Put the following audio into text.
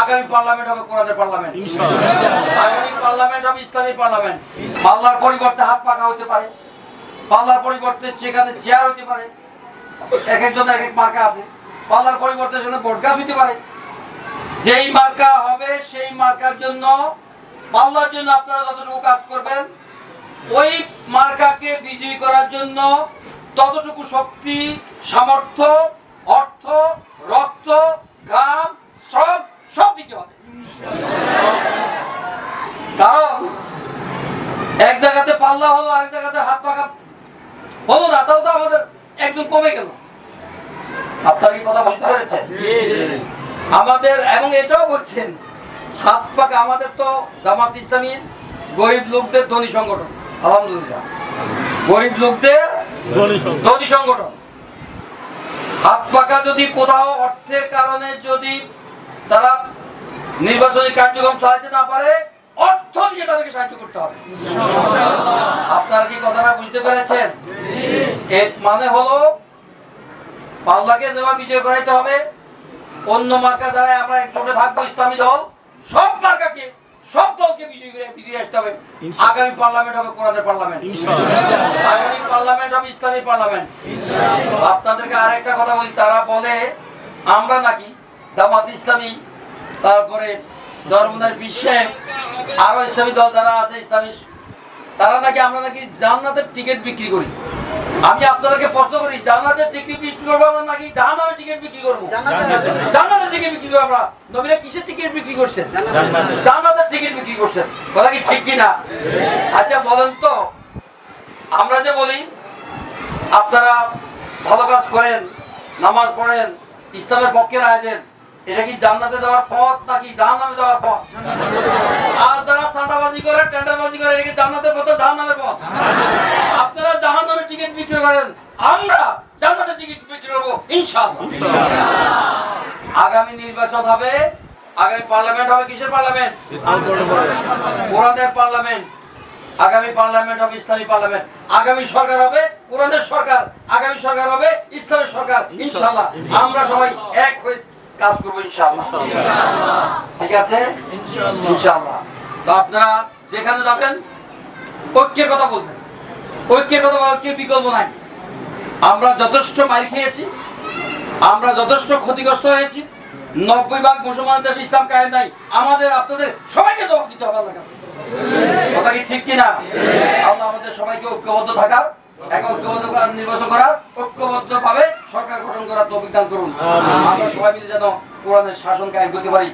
আগামী পার্লামেন্ট হবে কোরআনের পার্লামেন্ট। আগামী পার্লামেন্ট হবে ইসলামী পার্লামেন্ট। পাল্লার পরিবর্তে হাত পাকা হতে পারে। পাল্লার পরিবর্তে সেখানে চেয়ার হতে পারে। এক একজন এক এক মার্কা আছে। পাল্লার পরিবর্তে সেখানে ভোট গাছ হতে পারে। যেই মার্কা হবে সেই মার্কার জন্য পাল্লার জন্য আপনারা যতটুকু কাজ করবেন ওই মার্কাকে বিজয়ী করার জন্য ততটুকু শক্তি সামর্থ্য অর্থ রক্ত ঘাম শ্রম সব দিতে হবে। কারণ এক জায়গাতে পাল্লা হলো আরেক জায়গাতে হাত পাকা হলো না তাও তো আমাদের একজন কমে গেল। আপনার কি কথা বুঝতে পেরেছেন? আমাদের এবং এটাও বলছেন হাত পাকা আমাদের তো জামাত ইসলামী গরিব লোকদের ধনী সংগঠন আলহামদুলিল্লাহ। গরিব লোকদের ধনী সংগঠন। হাত পাকা যদি কোথাও অর্থের কারণে যদি তারা নির্বাচনী কার্যক্রম চালাতে না পারে অর্থ দিয়ে তাদেরকে সাহায্য করতে হবে। আপনারা কি কথাটা বুঝতে পেরেছেন? এর মানে হলো পাল্লাকে যেভাবে বিজয় করাইতে হবে অন্য মার্কা যারা আমরা একজোটে থাকব ইসলামী দল সব মার্কাকে সব দলকে বিজয় করে আসতে হবে। আগামী পার্লামেন্ট হবে কোরআনের পার্লামেন্ট। আগামী পার্লামেন্ট হবে ইসলামী পার্লামেন্ট। আপনাদেরকে আরেকটা কথা বলি তারা বলে আমরা নাকি জামাত ইসলামী তারপরে জরমুনার বিশ্বে আরও ইসলামী দল যারা আছে ইসলামী তারা নাকি আমরা নাকি জান্নাতের টিকিট বিক্রি করি। আমি আপনাদেরকে প্রশ্ন করি জান্নাতের টিকিট বিক্রি করব আমরা নাকি জাহান্নামের টিকিট বিক্রি করব? জান্নাতের। টিকিট বিক্রি করব আমরা। নবীরা কিসের টিকিট বিক্রি করছেন? জান্নাতের টিকিট বিক্রি করছেন। কথা কি ঠিক কিনা? আচ্ছা বলেন তো আমরা যে বলি আপনারা ভালো কাজ করেন নামাজ পড়েন ইসলামের পক্ষে রায় দেন এটা কি জান্নাতে যাওয়ার পথ নাকি জাহান্নামে যাওয়ার পথ? আর যারা চাঁদাবাজি করে টেন্ডারবাজি করে এটা কি জান্নাতের পথ জাহান্নামের পথ? আপনারা জাহান্নামের টিকিট বিক্রি করেন আমরা জান্নাতের টিকিট বিক্রি করব ইনশাআল্লাহ। আগামী নির্বাচন হবে আগামী পার্লামেন্ট হবে কিসের পার্লামেন্ট? কোরআনের পার্লামেন্ট। আগামী পার্লামেন্ট হবে ইসলামী পার্লামেন্ট। আগামী সরকার হবে কোরআনের সরকার। আগামী সরকার হবে ইসলামের সরকার ইনশাআল্লাহ। আমরা সবাই এক হয়ে কাজ করব ইনশাআল্লাহ। ঠিক আছে? ইনশাআল্লাহ। তো আপনারা যেখানে যাবেন ঐক্যের কথা বলবেন। ঐক্যের কথা বলা ঐক্যের বিকল্প নাই? আমরা যথেষ্ট মাইল খেয়েছি আমরা যথেষ্ট ক্ষতিগ্রস্ত হয়েছি নব্বই ভাগ মুসলমান দেশে ইসলাম কায়েম নাই। আমাদের আপনাদের সবাইকে জবাব দিতে হবে আল্লাহর কাছে। কথা কি ঠিক কিনা? আল্লাহ আমাদের সবাইকে ঐক্যবদ্ধ থাকার এক ঐক্যবদ্ধ নির্বাচন করার ঐক্যবদ্ধ ভাবে সরকার গঠন করার তো বিধান করুন। আমরা সবাই মিলে যেন কোরআনের শাসন কায়েম করতে পারি।